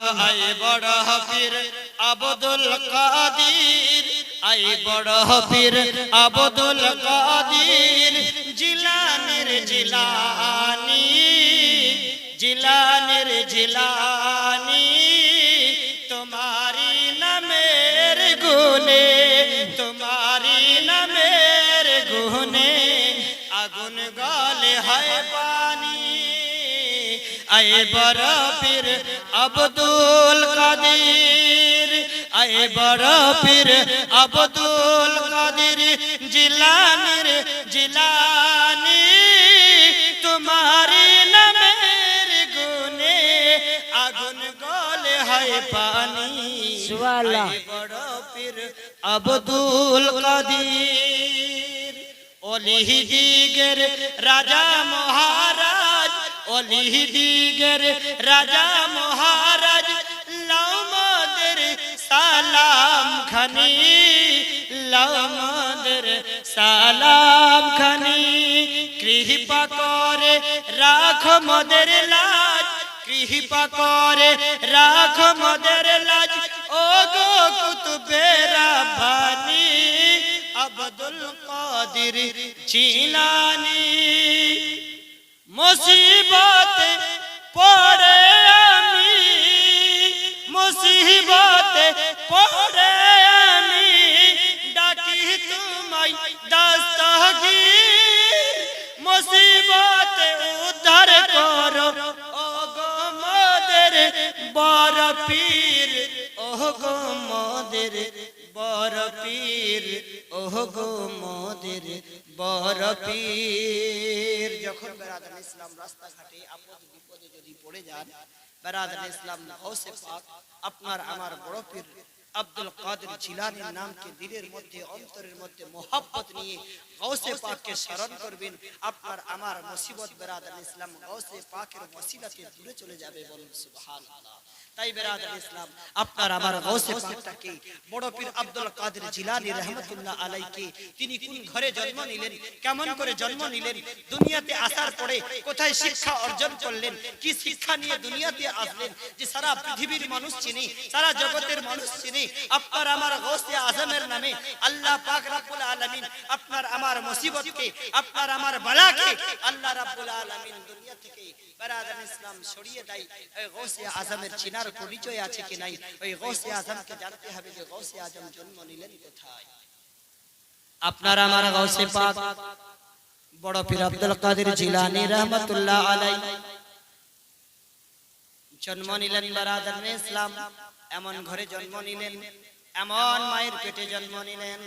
I বড় হফির Abdul Kadir. I বড় হফির আবদুল কাদির। জিলানির জিলানি জিলানির জিলানি। আয় বরফির আব্দুল কাদির। আয় বরফির আব্দুল কাদির জিলানির জিলানি। তোমারি নামের গুনে আগুন গলে হয় পানি। আয় বরফির আব্দুল কাদির। অলিহিদিগের রাজা অলিহিদিগের রাজা মহারাজ লাউমাদের সালাম খানি লাউমাদের সালাম খানি। কৃপা করে রাখ মদের লাজ, কৃপা করে রাখ মদের লাজ। ও গো কুতুবেরা ভানি, আব্দুল কাদির চিলানি। মুসিবত পড়ে আমি, মুসিবত পড়ে আমি, ডাকি তোমায় দস্তগীর মুসিবত উদ্ধার করো। ও গো মোদের বড় পীর ও গো মোদের বড় পীর ও গো মোদের বড় যখন বেরাদান ইসলাম রাস্তাঘাটে আপদ বিপদে যদি পড়ে যান বেরাদান ইসলাম গৌসে পাক, আপনার আমার বড় পীর আব্দুল কাদের জিলানির নামকে দিলের মধ্যে, অন্তরের মধ্যে মোহাব্বত নিয়ে গৌসে পাককে স্মরণ করবেন। আপনার আমার মুসিবত বেরাদান ইসলাম গৌসে পাকের ওসিলাতে দূরে চলে যাবে বলুন, সুবহানাল্লাহ। আপনার আমার সারা জগতের মানুষ চিনি, আপনার আমার গৌসে আজমের নামে আল্লাহ পাক আপনার আমার মুসিবতকে, আপনার আমার বালাকে আল্লাহ রাব্বুল আলামিন দুনিয়া থেকে ইসলাম সরিয়ে দেয় আজমের চিনার পরিচয় আছে কি নাই? ওই গৌসে আজমকে জানতে হবে যে গৌসে আজম জন্ম নিলেন কোথায়। আপনার আমার গৌসে পাক, বড় পীর আব্দুল কাদের জিলানী রহমতুল্লাহ আলাই। জন্ম নিলেন বারাদান ইসলাম, এমন ঘরে জন্ম নিলেন, এমন মায়ের পেটে জন্ম নিলেন।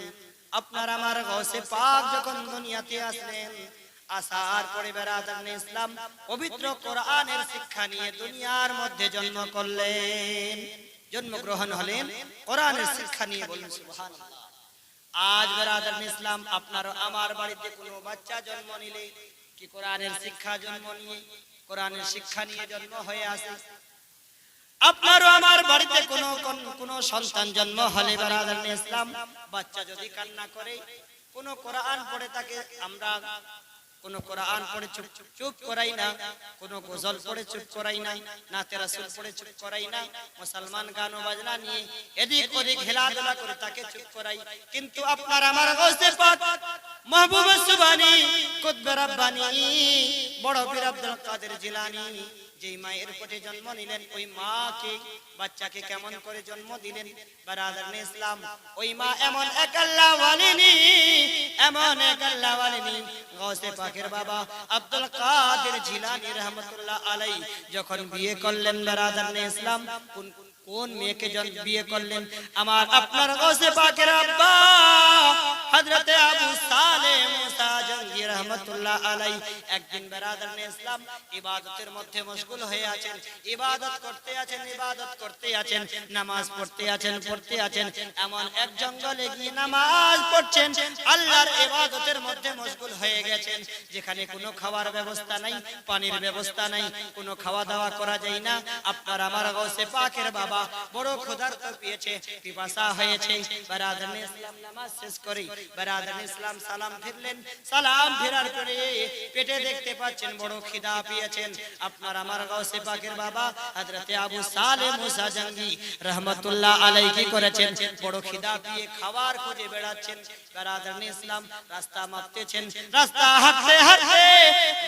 আপনার আমার গৌসে পাক যখন দুনিয়াতে আসলেন আসার পরে বেড়াদান ইসলাম পবিত্র কোরআনের শিক্ষা নিয়ে দুনিয়ার মধ্যে জন্ম করলেন। জন্মগ্রহণ হলেন কোরআনের শিক্ষা নিয়ে বলুন, সুবহানাল্লাহ। আজ বেরাদান ইসলাম আপনার আমার বাড়িতে কোনো বাচ্চা জন্ম নিলে, কি কোরআনের শিক্ষা জন্ম নিয়ে, কোরআনের শিক্ষা নিয়ে জন্ম হয়ে আসে? আপনারও আমার বাড়িতে কোনো কোনো সন্তান জন্ম হলে বেরাদান ইসলাম বাচ্চা যদি কান্না করে, কোন কোরআন পড়ে তাকে আমরা কোন কোরআন পড়ে চুপ চুপ করাই না, কোন গজল পড়ে চুপ করাই না, নাতে রাসূল পড়ে চুপ করাই না, মুসলমান গান ও বাজনা নিয়ে এদিক ওদিক হেলাধুলা করে তাকে চুপ করাই। কিন্তু আপনার আমার গোসে পাক মাহবুব সুবানি কুতব রব্বানি, বড় পীর আব্দুল কাদের জিলানী। যেই মায়ের কোটে জন্ম নিলেন, ওই মাকে, বাচ্চাকে কেমন করে জন্ম দিলেন? বারাদারনে ইসলাম, ওই মা এমন এক আল্লাহ ওয়ালিনি, এমন এক আল্লাহ ওয়ালিনি। গাউসে পাকের বাবা আব্দুল কাদের জিলানী রাহমাতুল্লাহ আলাই যখন বিয়ে করলেন বারাদারনে ইসলাম কোন কোন মেয়েকে জন- বিয়ে করলেন? আমার আপনার গৌসে পাকের আব্বা, হযরতে আবু সালেহ মুসা জঙ্গি রহমতুল্লাহ আলাই একদিন বেরাদার ইসলাম ইবাদতের মধ্যে মশগুল হয়ে আছেন। ইবাদত করতে আছেন, ইবাদত করতে আছেন। নামাজ পড়তে আছেন পড়তে আছেন। এমন এক জঙ্গলে গিয়ে নামাজ পড়ছেন। আল্লাহর ইবাদতের মধ্যে মশগুল হয়ে গেছেন। যেখানে কোনো খাওয়ার ব্যবস্থা নাই, পানির ব্যবস্থা নাই, কোনো খাওয়া দাওয়া করা যায় না। আপনার আমার গৌসে পাকের বাবা বাবা বড় ক্ষুধার্ত পেয়েছে পিপাসা হয়েছে বারাদান ইসলাম নামাজ শেষ করে বারাদান ইসলাম সালাম ফিরলেন সালাম ফেরার পরে পেটে দেখতে পাচ্ছেন বড় খিদা পেয়েছেন আপনার আমার গাউসে পাকের বাবা হযরতে আবু সালে মুসা জঙ্গি রহমতুল্লাহ আলাইহি কি করেছেন বড় খিদা পেয়ে খাবার খুঁজে বেড়াচ্ছেন বারাদান ইসলাম রাস্তা মাপতেছেন রাস্তা হাঁটতে হাঁটতে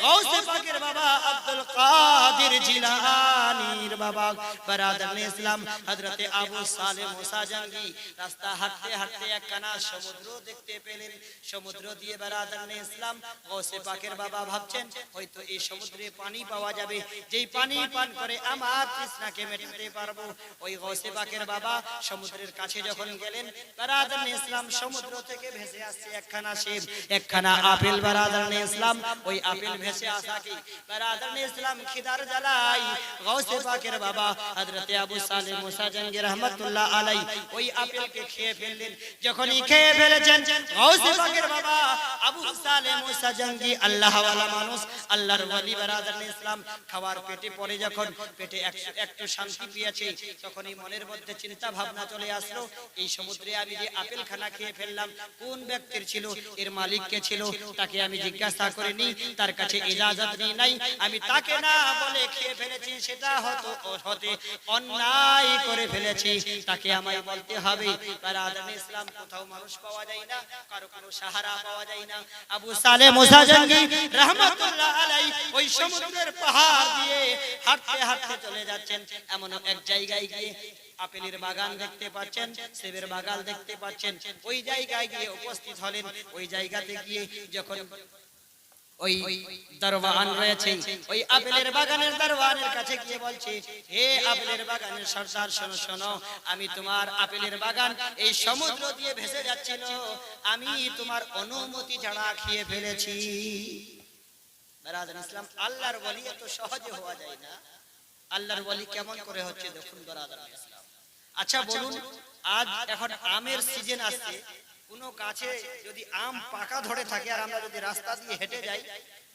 গাউসে পাকের বাবা আব্দুল কাদের জিলানির বাবা বারাদান ইসলাম হযরতে আবু সালে মুসা জঙ্গি রাস্তা হাঁটতে হাঁটতে একখানা সমুদ্র দেখতে পেলেন। সমুদ্র দিয়ে বারাদান ইসলাম গাউসে পাকের বাবা ভাবছেন, হয়তো এই সমুদ্রে পানি পাওয়া যাবে। যেই পানি পান করে আমার তৃষ্ণাকে মেটাতে পারব। ওই গাউসে পাকের বাবা সমুদ্রের কাছে যখন গেলেন বারাদান ইসলাম সমুদ্র থেকে ভেসে আসছে একখানা শিব, একখানা আপেল বারাদান ইসলাম। ওই আপেল ভেসে আসা কি? বারাদান ইসলাম খিদার জ্বালাই গাউসে পাকের বাবা হযরতে আবু সালেহ মুসা জঙ্গি রহমাতুল্লাহ আলাই ওই আপেলকে খেয়ে ফেললেন। যখনই খেয়ে ফেলেছেন গাউসে পাকের বাবা আবু সালেহ মুসা জঙ্গি আল্লাহ ওয়ালা মানুষ আল্লাহর ওয়ালি ইসলাম খাবার পেটে পড়ে যখন পেটে একটু একটু শান্তি পেয়েছে তখনই মনের মধ্যে চিন্তা ভাবনা চলে আসলো এই সমুদ্রে আমি যে আপেল খানা খেয়ে ফেললাম কোন ব্যক্তির ছিল এর মালিক কে ছিল তাকে আমি জিজ্ঞাসা করিনি তার কাছে ইজাজত নিই নাই আমি তাকে না বলে খেয়ে ফেলেছি সেটা হতো হতে অন্যায় করে ফেলেছি, তাকে আমায় বলতে হবে বারাদান ইসলাম কোথাও মানুষ পাওয়া যায় না, কারও কারও সাহারা পাওয়া যায় না। আবু সালে মুসা জঙ্গি রহমাতুল্লাহ আলাই ওই সমুদ্রের পাহাড় দিয়ে হাঁটতে হাঁটতে চলে যাচ্ছেন। এমন এক জায়গায় গিয়ে আপেলের বাগান দেখতে পাচ্ছেন, সেবের বাগান দেখতে পাচ্ছেন। ওই জায়গায় গিয়ে উপস্থিত হলেন। ওই জায়গাতে গিয়ে যখন ওই দরওয়ান রয়েছে। ওই আপেলের বাগানের দরওয়ানের কাছে গিয়ে বলছে, হে আপেলের বাগানের সর্দার, শোনো শোনো, আমি তোমার আপেলের বাগান এই সমুদ্র দিয়ে ভেসে যাচ্ছিল। আমি তোমার অনুমতি ছাড়া খেয়ে ফেলেছি। বেরাদান ইসলাম, আল্লাহর ওয়ালি এত সহজে হওয়া যায় না। আল্লাহর ওয়ালি কেমন করে হচ্ছে দেখুন বেরাদান ইসলাম। আচ্ছা বলুন, আজ এখন আমের সিজন আসছে। কোন গাছে যদি আম পাকা ধরে থাকে আর আমরা যদি রাস্তা দিয়ে হেঁটে যাই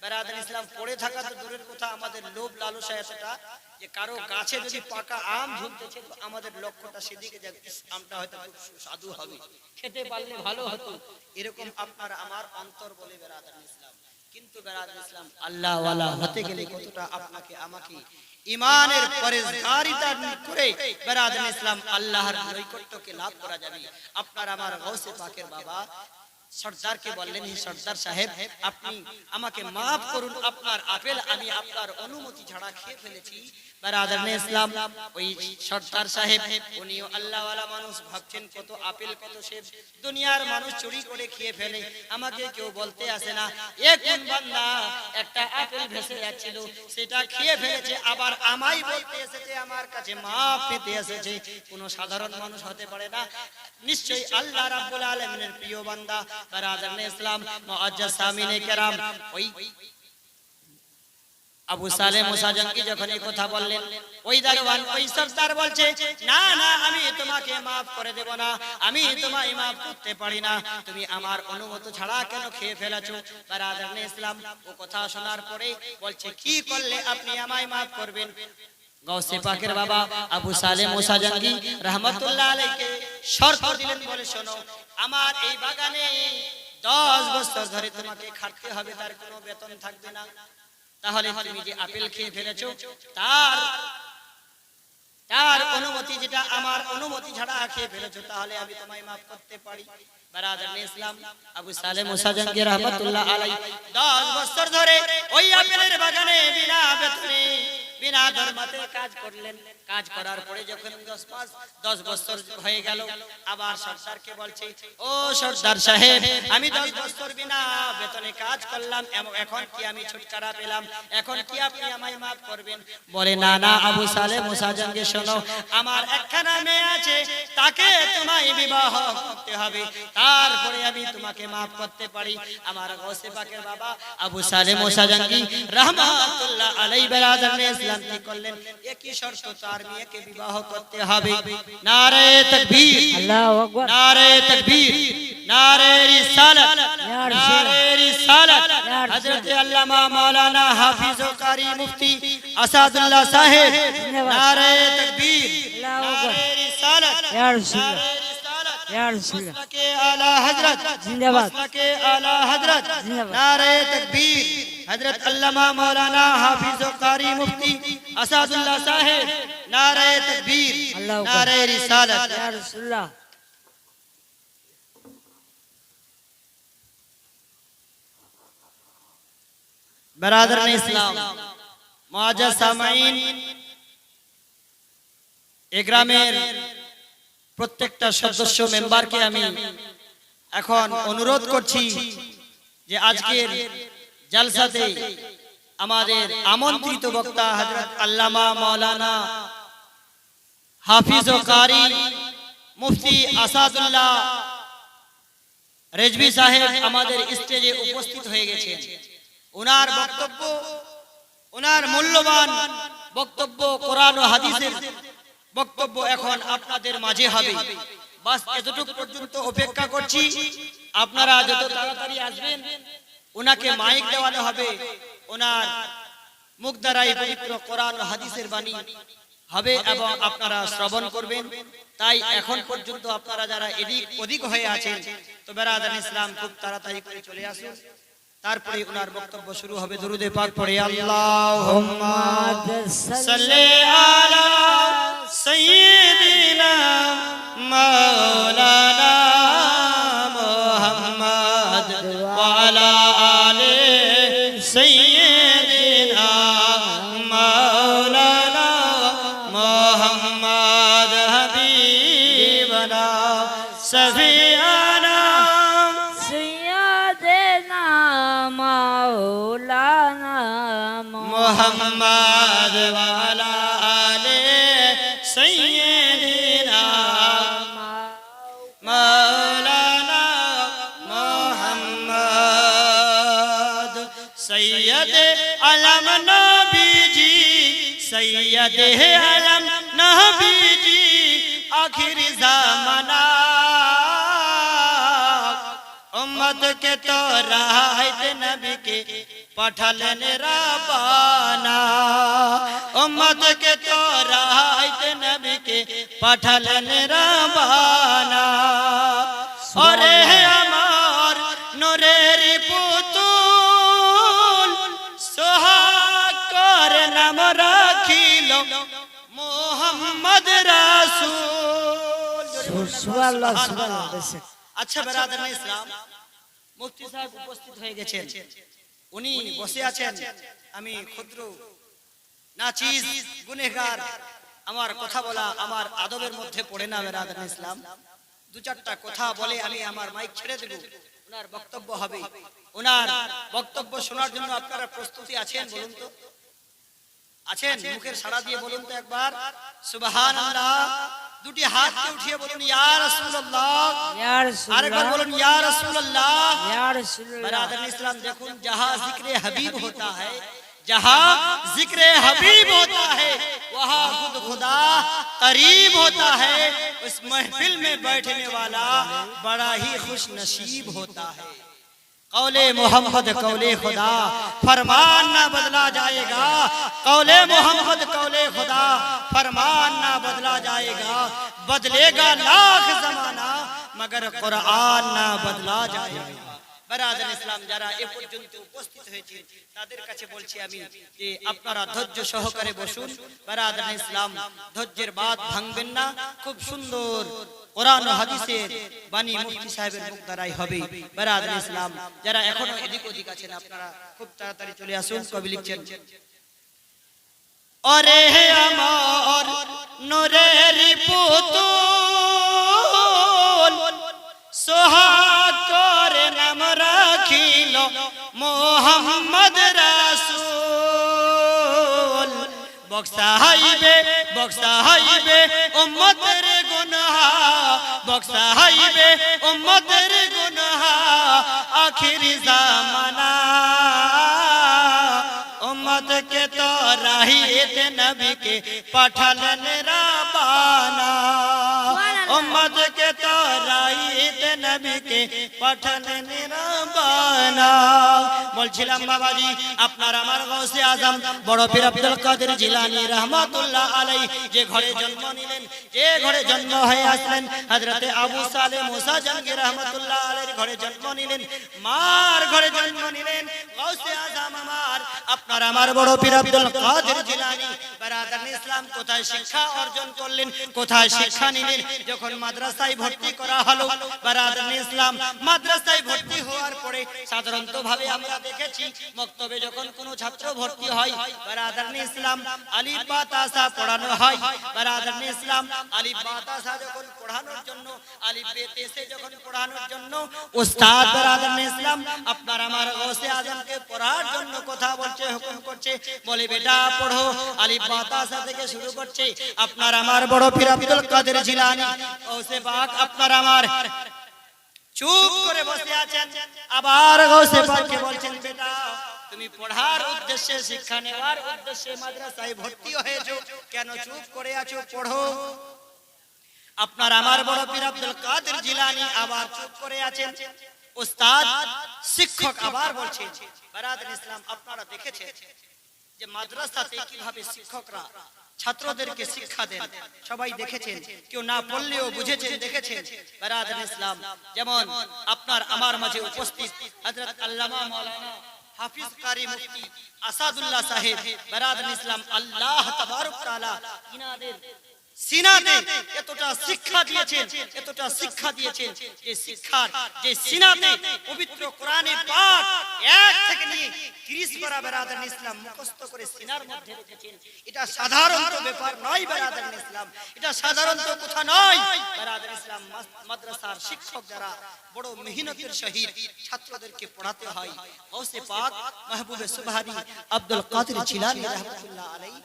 বেরাদান ইসলাম পড়ে থাকা তো দূরের কথা, আমাদের লোভ লালসা এতটা যে কারও গাছে যদি পাকা আম ঝুলতেছে আমাদের লক্ষ্যটা সেদিকে যাক আমটা হয়তো খুব সুস্বাদু হবে। খেতে পারলে ভালো হতো। এরকম আপনার আমার অন্তর বলে বেরাদান ইসলাম। কিন্তু বেরাদান ইসলাম আল্লাহ ওয়ালা হতে গেলে কতটা আপনাকে, আমাকে ইমানের পরেজগারিতা করে বেরাদান ইসলাম আল্লাহর নৈকট্যকে লাভ করা যাবে। আপনার আমার গৌসে পাকের বাবা সর্দারকে বললেন, হে সর্দার সাহেব, আপনি আমাকে মাফ করুন, আপনার আপেল আমি আপনার অনুমতি ছাড়া খেয়ে ফেলেছি। ইসলাম, ওই সর্দার সাহেব, উনিও আল্লাহ ওয়ালা মানুষ, ভাবছেন কত আপেল, কত দুনিয়ার মানুষ চুরি করে খেয়ে ফেলে। আমাকে কেউ বলতে আসে না কোন বান্দা? একটা আপেল ভেসে যাচ্ছিল, সেটা খেয়ে ফেলেছে, আবার আমাই বলতে এসেছে, আমার কাছে মাফ পেতে এসেছে। কোনো সাধারণ মানুষ হতে পারে না। নিশ্চয়ই আল্লাহ রাব্বুল আলামিনের প্রিয় বান্দা। মুআজ্জাজ সামিনে কেরাম ওই আবু সালে মুসা জঙ্গি যখন এই কথা বললেন ওই দারওয়ান ওই সর্দার বলছে না না আমি তোমাকে মাফ করে দেব না আমি তোমায় মাফ করতে পারি না তুমি আমার অনুমতি ছাড়া কেন খেয়ে ফেলেছো ইসলাম ও কথা শোনার পরে বলছে কি করলে আপনি আমায় মাফ করবেন গৌসে পাকের বাবা আবু সালে মুসা জঙ্গি রহমতুল্লাহ আলাইকে শর্ত দিলেন বলে শোনো আমার এই বাগানে দশ বছর ধরে তোমাকে খাটতে হবে তার কোনো বেতন থাকবে না। তাহলে তুমি যে আপেল খেয়ে ফেলেছো তার তার অনুমতি যেটা আমার অনুমতি ছাড়া খেয়ে ফেলেছো তাহলে আমি তোমায় মাফ করতে পারি। বারাদার ইসলাম আবু সালে মুসা জঙ্গি রহমাতুল্লাহ আলাই 10 বছর ধরে ওই আপেলের বাগানে বিনা বেতনে বিনা ধর্মাতে কাজ করলেন। কাজ করার পরে যখন 10 মাস 10 বছর হয়ে গেল আবার সরদারকে বলছে ও সরদার সাহেব আমি 10 বছর বিনা বেতনে কাজ করলাম এখন কি আমি ছুটকারা পেলাম? এখন কি আপনি আমায় মাফ করবেন? বলে না না আবু সালে মুসা জঙ্গি শোনো আমার একখানা মেয়ে আছে তাকে তোমায় বিবাহ করতে হবে। তারপরে আমি তোমাকে মাফ করতে পারি। আমার গৌসে পাকের বাবা আবু সালে মুসা জঙ্গি রহমাতুল্লাহ আলাই বেরাদার ইসলাম কি করলেন। একই শর্ত তার মেয়েকে বিবাহ করতে হবে। নারে তাকবীর আল্লাহু আকবার। নারে তাকবীর নারে রিসালাত নারে রিসালাত। হযরত আল্লামা মাওলানা হাফিজ ও কারি মুফতি আসাদুল্লাহ সাহেব নারে তাকবীর ইয়া রাসূলুল্লাহ। নারে یا رسول اللہ. مسلک اعلی حضرت زندہ باد. مسلک اعلی حضرت نعرہ تکبیر حضرت علامہ مولانا حافظ و قاری مفتی اسد اللہ صاحب نعرہ تکبیر نعرہ رسالت. یا رسول اللہ. برادر اسلام معاجہ سامعین اگرامیر প্রত্যেকটা সদস্য মেম্বারকে আমি এখন অনুরোধ করছি যে আজকের জালসাতে আমাদের আমন্ত্রিত বক্তা হযরত আল্লামা মাওলানা হাফিজ ও কারি মুফতি আসাদুল্লাহ রেজভি সাহেব আমাদের স্টেজে উপস্থিত হয়ে গেছে ওনার বক্তব্য ওনার মূল্যবান বক্তব্য কোরআন ও হাদিসের বক্তব্য এখন আপনাদের মাঝে হবে। বাস এতটুকু পর্যন্ত অপেক্ষা করছি। আপনারা যত তাড়াতাড়ি আসবেন ওনাকে মাইক দেওয়ানো হবে। ওনার মুখ দ্বারাই পবিত্র কোরআন ও হাদিসের বাণী হবে এবং আপনারা শ্রবণ করবেন। তাই এখন পর্যন্ত আপনারা যারা এদিক ওদিক হয়ে আছেন তো বেরাদান ইসলাম খুব তাড়াতাড়ি করে চলে আসুন। তারপরে ওনার বক্তব্য শুরু হবে। দরুদে পাক পড়ে আল্লাহুম্মা সৈদিনা মৌলানা মোহাম্মদ ওয়ালা আলে সৈদিনা মৌলানা মোহাম্মদ হবিবনা সফিয়ানা সৈদিনা মৌলানা মোহাম্মদ ওয়ালা সৈয়দ আলম নবীজি সৈয়দ হে আলম নবীজি আখির জামানা। উম্মত কে তো রাহাইতে নবীকে পাঠালেন রাবানা। উম্মত কে তো রাহাইতে নবীকে পাঠালেন রাবানা। ওরে আমার নূরের রাখিল মোহাম্মদ আচ্ছা বেরাদান ইসলাম মুফতি সাহেব উপস্থিত হয়ে গেছেন। উনি বসে আছেন। আমি ক্ষুদ্র নাচিজ গুনেগার আমার কথা বলা আমার আদবের মধ্যে পড়ে না বেরাদান ইসলাম। দু চারটা কথা বলে আমি আমার মাইক ছেড়ে দেব। ওনার বক্তব্য হবে। ওনার বক্তব্য শোনার জন্য আপনারা প্রস্তুতি আছেন বলুন তো? আছেন? মুখের সাড়া দিয়ে বলুন তো একবার। উঠিয়ে বলুন ইয়া রাসূলুল্লাহ। ইয়া আরেকবার বলুন ইয়া রাসূলুল্লাহ। ইয়া রাসূলুল্লাহ। দেখুন جہاں ذکر حبیب ہوتا ہے جہاں ذکر حبیب ہوتا ہے وہاں خود خدا قریب ہوتا ہے اس محفل میں بیٹھنے والا بڑا ہی خوش نصیب ہوتا ہے۔ قول محمد قول خدا فرمان نہ بدلا جائے گا۔ قول محمد قول خدا فرمان نہ بدلا جائے گا۔ بدلے گا لاکھ زمانہ مگر قرآن نہ بدلا جائے گا۔ বারাদার ইসলাম যারা এ পর্যন্ত উপস্থিত হয়েছে, তাদের কাছে বলছি আমি যে আপনারা ধৈর্য সহকারে বসুন। বারাদার ইসলাম ধৈর্যের বাদ ভাঙবেন না। খুব সুন্দর কোরআন ও হাদিসের বাণী মুফতি সাহেবের মুখ দ্বারাই হবে। বারাদার ইসলাম যারা এখনও এদিক ওদিক আছেন, আপনারা খুব তাড়াতাড়ি চলে আসুন, কবি লিখছেন। অরে আমার নোরের পুতুল, সোহাগ মোহাম্মদ রাসূল। বক্সাইবে বক্সাইবে উম্মতের গুনাহ। বক্সাইবে উম্মতের গুনাহ। আখির জামানা। উম্মত কে তো রাহিতে নবী কে পাঠালেন রাবানা। উম্মত কে তো রাহিতে নবী কে পাঠালেন রাবানা। বলছিলাম, বাবাজি, আপনার আমার গৌসে আজম, বড় পীর আব্দুল কাদের জিলানী রহমাতুল্লাহ আলাই যে ঘরে জন্ম নিলেন, যে ঘরে জন্ম হয়ে আসলেন, হযরতে আবু সালে মুসা জাহাঙ্গীর রহমাতুল্লাহ আলাইহির ঘরে জন্ম নিলেন, মার ঘরে জন্ম নিলেন গাউসে আজম আমার, আপনার আমার বড় পীর আব্দুল কাদের জিলানী বারাদান ইসলাম কোথায় শিক্ষা অর্জন করলেন, কোথায় শিক্ষা নিলেন, যখন মাদ্রাসায় ভর্তি করা হলো বারাদান ইসলাম মাদ্রাসায় ভর্তি হওয়ার পরে সাধারণত ভাবে আমরা দেখেছি, মক্তবে যখন কোনো ছাত্র ভর্তি হয় বারাদান ইসলাম আলী বাতাসা পড়ানো হয়। বারাদান ইসলাম আলী বাতাসা যখন পড়ানোর জন্য আলী বেতেসে যখন পড়ানোর জন্য উস্তাদ বারাদান ইসলাম, আপনার আমার গৌসে আজমকে পড়ার জন্য কথা বলছে, হুকুম করছে, বলে, বেটা, পড়ো। আলী বাতাসা থেকে শুরু করছে, আপনার আমার বড় পীর আব্দুল কাদের জিলানী। গৌসে পাক, আপনার আমার চুপ করে বসে আছেন। আবার গৌসে পাককে বলছেন বেটা তুমি পড়ার উদ্দেশ্যে শিক্ষা নেওয়ার উদ্দেশ্যে মাদ্রাসায় ভর্তি হয়েছো। কেন চুপ করে আছো? পড়ো। আপনার আমার বড় পীর আব্দুল কাদের জিলানী আবার চুপ করে আছেন। ওস্তাদ শিক্ষক আবার বলছেন বারাদার ইসলাম আপনারা দেখেছেন যে মাদ্রাসাতে কীভাবে শিক্ষকরা ছাত্রদেরকে শিক্ষা দেন। সবাই দেখেছেন, কেউ না পড়লেও বুঝেছেন, দেখেছেন। বারাদার ইসলাম, যেমন আপনার আমার মাঝে উপস্থিত হযরত আল্লামা মাওলানা হাফিজ কারি আসাদুল্লাহ সাহেব, বারাদার ইসলাম আল্লাহ তাবারক তাআলা ইনাদের সিনাতে এতটা শিক্ষা দিয়েছেন এতটা শিক্ষা দিয়েছেন যে শিক্ষার যে সিনাতে পবিত্র কোরআনে পাক এক থেকে নিয়ে 30 পারা বেরাদার ইসলাম মুখস্থ করে সিনার মধ্যে রেখেছেন। এটা সাধারণত ব্যাপার নয় বেরাদার ইসলাম। এটা সাধারণত কথা নয় বেরাদার ইসলাম মাদ্রাসার শিক্ষক যারা বড় মেহনতের সহিত ছাত্রদেরকে পড়াতে হয়। গৌসে পাক মাহবুবে সুবহানি আব্দুল কাদের জিলানী রাহমাতুল্লাহ আলাইহি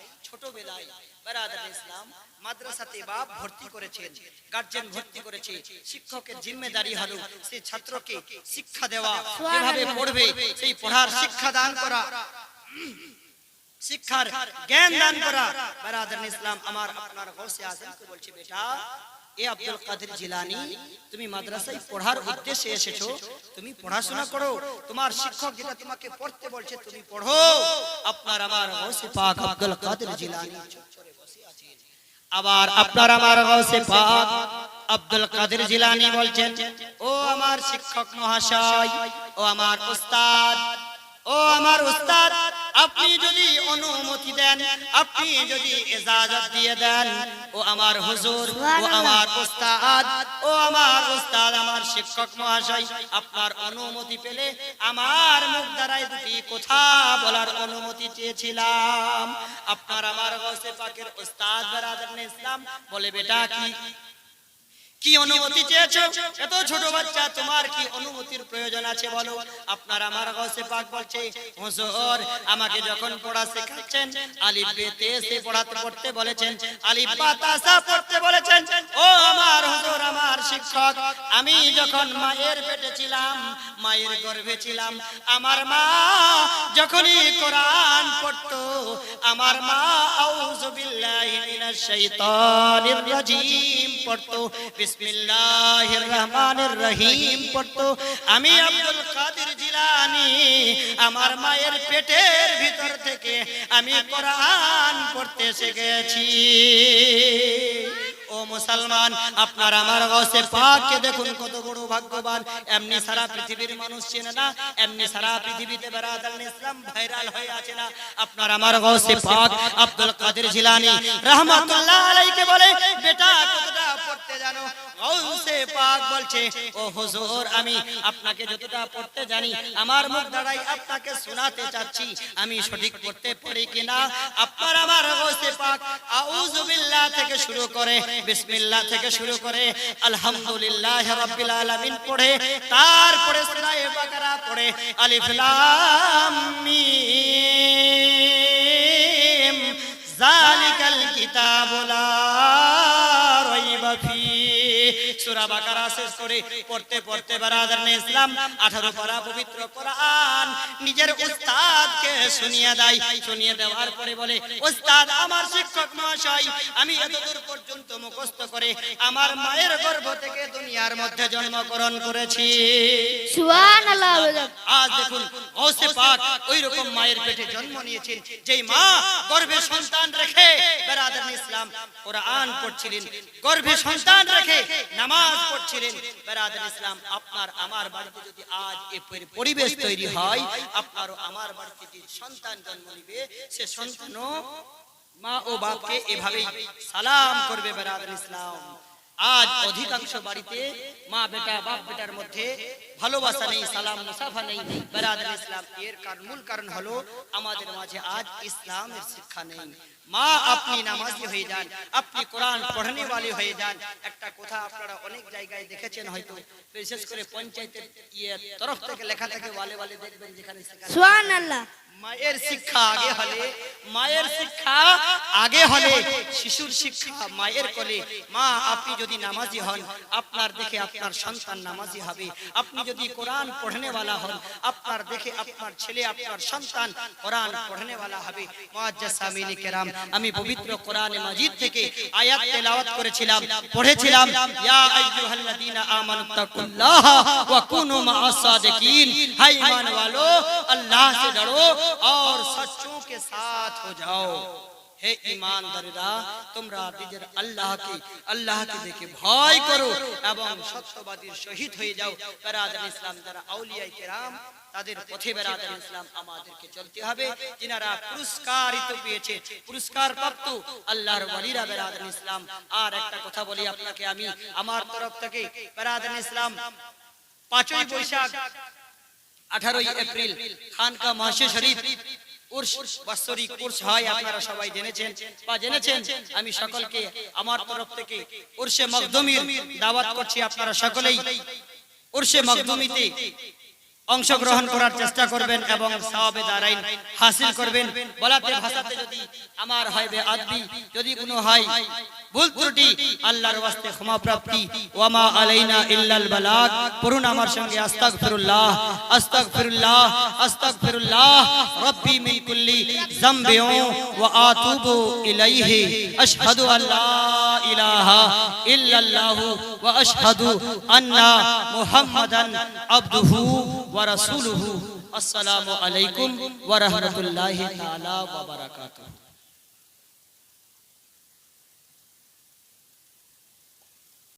শিক্ষা দেওয়া পড়বে শিক্ষা দান করা, শিক্ষার জ্ঞান দান করা। বারাদার ইসলাম আমার, আপনার বলছে, বেটা এ আব্দুল কাদের জিলানী, তুমি মাদ্রাসায় পড়ার উদ্দেশ্যে এসেছ, তুমি পড়াশোনা করো, তোমার শিক্ষক যেটা তোমাকে পড়তে বলছে তুমি পড়ো আপনার আমার গৌসে পাক আব্দুল কাদের জিলানী। আবার আপনার আমার গৌসে পাক আব্দুল কাদের জিলানী বলছেন, ও আমার শিক্ষক মহাশয়, ও আমার উস্তাদ ও আমার উস্তাদ আপনি যদি অনুমতি দেন আপনি যদি ইজাজত দিয়ে দেন ও আমার হুজুর ও আমার উস্তাদ ও আমার উস্তাদ আমার শিক্ষক মহাশয় আপনার অনুমতি পেলে আমার মুখ দ্বারাই দুটি কথা বলার অনুমতি চেয়েছিলাম। আপনার আমার গৌসে পাকের উস্তাদ বারাদার ইসলাম বলে বেটা কি কি অনুমতি চেয়েছো? এত ছোট বাচ্চা, তোমার কি অনুমতির প্রয়োজন আছে বলো? আপনার আমার গসে পাক বলছে, হুজুর, আমাকে যখন পড়া শেখাচ্ছেন আলিফ বে তে সে পড়াতে পড়তে বলেছেন আলিফ বা তাসা পড়তে বলেছেন, ও আমার হুজুর, আমার শিক্ষক, আমি যখন মায়ের পেটে ছিলাম, মায়ের গর্ভে ছিলাম, আমার মা যখনই কোরআন পড়তো, আমার মা আউযু বিল্লাহি মিনাশ শাইতানির রাজিম পড়তো বিসমিল্লাহির রহমানির রহিম পড়তো। আমি আব্দুল কাদের জিলানি আমার মায়ের পেটের ভিতর থেকে আমি কোরআন পড়তে শিখেছি। ও মুসলমান, আপনার আমার গসে পাককে দেখুন কত বড় ভাগ্যবান। এমনি সারা পৃথিবীর মানুষ চেনে না, এমনি সারা পৃথিবীতে বেরাদার ইসলাম ভাইরাল হয়ে আছে না। আপনার আমার গসে পাক আব্দুল কাদের জিলানী রহমাতুল্লাহ আলাইকে বলে, বেটা, কতটা পড়তে জানো? পাক বলছে, ও হুজুর, আমি আপনাকে যতটা পড়তে জানি, আমার মুখ দ্বারাই আপনাকে শোনাতে চাচ্ছি। আমি সঠিক পড়তে পারি কিনা? আপনার আমার গৌসে পাক আউযু বিল্লাহ থেকে শুরু করে বিসমিল্লাহ থেকে শুরু করে আলহামদুলিল্লাহ রাব্বিল আলামিন পড়ে, তারপরে সূরা বাকারা পড়ে, আলিফ লাম মিম জালিকাল কিতাবু লা সূরা বাকারা শেষ করে পড়তে পড়তে বারাদার ইসলাম 18 পারা পবিত্র কোরআন নিজের উস্তাদকে শুনিয়ে দেয়। শুনিয়ে দেওয়ার পরে বলে, উস্তাদ, আমার শিক্ষক মহাশয়, আমি এতদূর পর্যন্ত মুখস্থ করে আমার মায়ের গর্ভ থেকে দুনিয়ার মধ্যে জন্মগ্রহণ করেছি। আজ দেখুন গৌসে পাক ওই রকম মায়ের পেটে জন্ম নিয়েছেন যেই মা গর্ভে সন্তান রেখে বেরাদার ইসলাম কোরআন পড়ছিলেন গর্ভে সন্তান রেখে নামাজ পড়ছিলেন। বেরাদার ইসলাম আপনার আমার বাড়িতে যদি আজ এ পরিবেশ তৈরি হয় আপনার ও আমার বাড়িতে যে সন্তান জন্ম নিবে সে সন্তানও মা ও বাপকে এভাবেই সালাম করবে বেরাদার ইসলাম। আজ অধিকাংশ বাড়িতে মা বেটা বাপ বেটার মধ্যে ভালোবাসা নেই সালাম মুসাফা নেই বেরাদার ইসলাম। এর কারণ মূল কারণ হলো আমাদের মাঝে আজ ইসলামের শিক্ষা নেই। মা আপনি নামাজি হয়ে যান। আপনি কোরআন পড়ানে वाले হয়ে যান। একটা কথা আপনারা অনেক জায়গায় দেখেছেন হয়তো। বিশেষ করে পঞ্চায়েতের ইয়ে তরফ থেকে লেখা থাকে ওয়ালে ওয়ালে দেখবেন যেখানে আল্লাহ মায়ের শিক্ষা আগে হলে মায়ের শিক্ষা আগে হলে শিশুর শিক্ষা মায়ের কোলে মা আপনি যদি নামাজি হন আপনার দেখে আপনার সন্তান নামাজি হবে আপনি যদি কোরআন পড়নে वाला হন আপনার দেখে আপনার ছেলে আপনার সন্তান কোরআন পড়নে वाला হবে মুআজ্জাজ সামিনী কেরাম আমি পবিত্র কোরআনে মাজিদ থেকে আয়াত তেলাওয়াত করেছিলাম পড়েছিলাম ইয়া আইয়ুহাল্লাযীনা আমানুত্তাকুল্লাহা ওয়া কুনু মা'আস সাদিকিন হাই ঈমান वालो अल्लाह से डरो और सच्चों के साथ हो जाओ হে ইমানদারেরা তোমরা নিজের আল্লাহকে আল্লাহকে দেখে ভয় করো এবং সত্যবাদীর শহীদ হয়ে যাও বেরাদার ইসলাম যারা আউলিয়া কেরাম তাদের পথে বেরাদার ইসলাম আমাদেরকে চলতে হবে যিনারা পুরস্কারিত পেয়েছে পুরস্কার প্রাপ্ত আল্লাহর ওয়ালিরা বেরাদার ইসলাম আর একটা কথা বলি আপনাকে আমি আমার তরফ থেকে বেরাদার ইসলাম পাঁচই বৈশাখ আঠারোই এপ্রিল খানকা মাসে শরীফ আপনারা সবাই জেনেছেন জেনেছেন। আমি সকলকে আমার তরফ থেকে করছি, আপনারা সকলেই উর্সে মখদুমিতে অংশগ্রহণ করার চেষ্টা করবেন এবং সওয়াবে দারাইন হাসিল করবেন। বলাতে ভাষাতে যদি আমার হয় বে আদবি যদি কোনো হয় ভুল ত্রুটি, আল্লাহর ওয়াস্তে ক্ষমা প্রাপ্তি। ওয়ামা আলাইনা ইল্লাল বালাগ। পড়ুন আমার সঙ্গে, আস্তাগফিরুল্লাহ আস্তাগফিরুল্লাহ আস্তাগফিরুল্লাহ। রব্বি মিন কুল্লি যামবি ওয়া আতুবু ইলাইহি। আশহাদু আল্লা ইলাহা ইল্লাল্লাহ ওয়া আশহাদু আন্না মুহাম্মাদান আবদুহু আসসালামু আলাইকুম ওয়া রাহমাতুল্লাহি তাআলা ওয়া বারাকাতুহু।